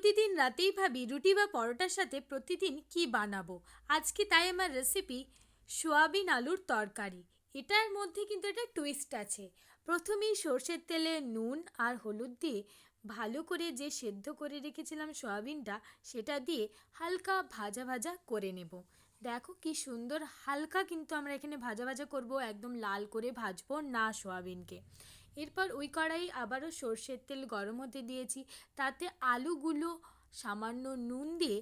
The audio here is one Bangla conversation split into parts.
প্রতিদিন রাতেই ভাবি রুটি বা পরোটার সাথে প্রতিদিন কি বানাবো? আজকে তাই আমার রেসিপি সোয়াবিন আলুর তরকারি। এটার মধ্যে কিন্তু একটা টুইস্ট আছে। প্রথমেই সর্ষের তেলে নুন আর হলুদ দিয়ে ভালো করে যে সেদ্ধ করে রেখেছিলাম সয়াবিনটা, সেটা দিয়ে হালকা ভাজা ভাজা করে নেব। দেখো কি সুন্দর হালকা কিন্তু আমরা এখানে ভাজা ভাজা করব, একদম লাল করে ভাজবো না সয়াবিনকে। এরপর ওই কড়াই আবারও সর্ষের তেল গরম হতে দিয়েছি। তাতে আলুগুলো সামান্য নুন দিয়ে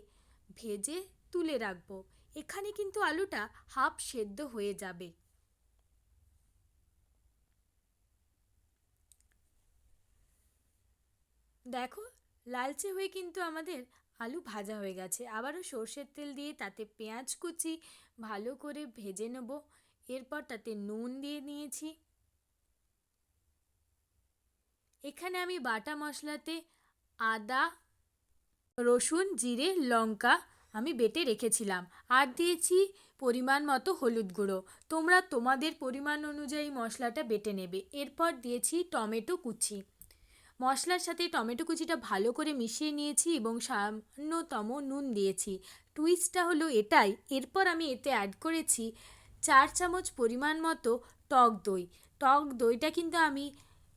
ভেজে তুলে রাখব। এখানে কিন্তু আলুটা হাফ সেদ্ধ হয়ে যাবে। দেখো, লালচে হয়ে কিন্তু আমাদের আলু ভাজা হয়ে গেছে। আবারও সর্ষের তেল দিয়ে তাতে পেঁয়াজ কুচি ভালো করে ভেজে নেব। এরপর তাতে নুন দিয়ে নিয়েছি এখানে আমি বাটা মশলাতে আদা, রসুন, জিরে, লঙ্কা আমি বেটে রেখেছিলাম। আর দিয়েছি পরিমাণ মতো হলুদ গুঁড়ো। তোমরা তোমাদের পরিমাণ অনুযায়ী মশলাটা বেটে নেবে। এরপর দিয়েছি টমেটো কুচি। মশলার সাথে টমেটো কুচিটা ভালো করে মিশিয়ে নিয়েছি এবং সামান্যতম নুন দিয়েছি। টুইস্টটা হলো এটাই। এরপর আমি এতে অ্যাড করেছি চার চামচ পরিমাণ মতো টক দই। টক দইটা কিন্তু আমি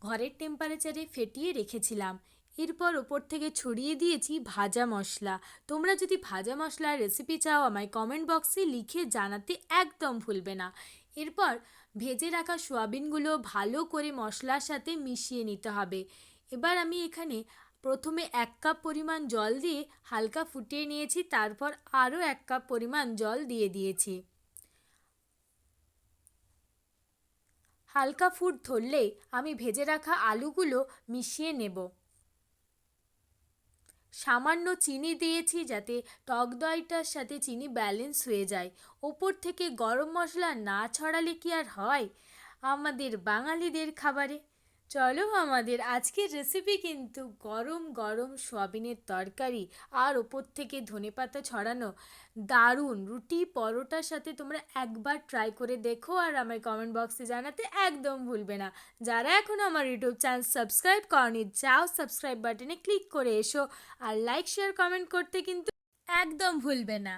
ঘরের টেম্পারেচারে ফেটিয়ে রেখেছিলাম। এরপর ওপর থেকে ছড়িয়ে দিয়েছি ভাজা মশলা। তোমরা যদি ভাজা মশলার রেসিপি চাও, আমায় কমেন্ট বক্সে লিখে জানাতে একদম ভুলবে না। এরপর ভেজে রাখা সোয়াবিনগুলো ভালো করে মশলার সাথে মিশিয়ে নিতে হবে। এবার আমি এখানে প্রথমে এক কাপ পরিমাণ জল দিয়ে হালকা ফুটিয়ে নিয়েছি, তারপর আরও এক কাপ পরিমাণ জল দিয়ে দিয়েছি। হালকা ফুট ধরলে আমি ভেজে রাখা আলুগুলো মিশিয়ে নেব। সামান্য চিনি দিয়েছি যাতে টক দইটার সাথে চিনি ব্যালেন্স হয়ে যায়। ওপর থেকে গরম মশলা না ছড়ালে কি আর হয়? আমাদের বাঙালিদের খাবারে। চলো আমাদের আজকের রেসিপি কিন্তু গরম গরম সোয়াবিনের তরকারি আর ওপর থেকে ধনেপাতা ছড়ানো। দারুণ! রুটি, পরোটার সাথে তোমরা একবার ট্রাই করে দেখো আর আমার কমেন্ট বক্সে জানাতে একদম ভুলবে না। যারা এখনও আমার ইউটিউব চ্যানেল সাবস্ক্রাইব করনি, যাও সাবস্ক্রাইব বাটনে ক্লিক করে এসো। আর লাইক শেয়ার কমেন্ট করতে কিন্তু একদম ভুলবে না।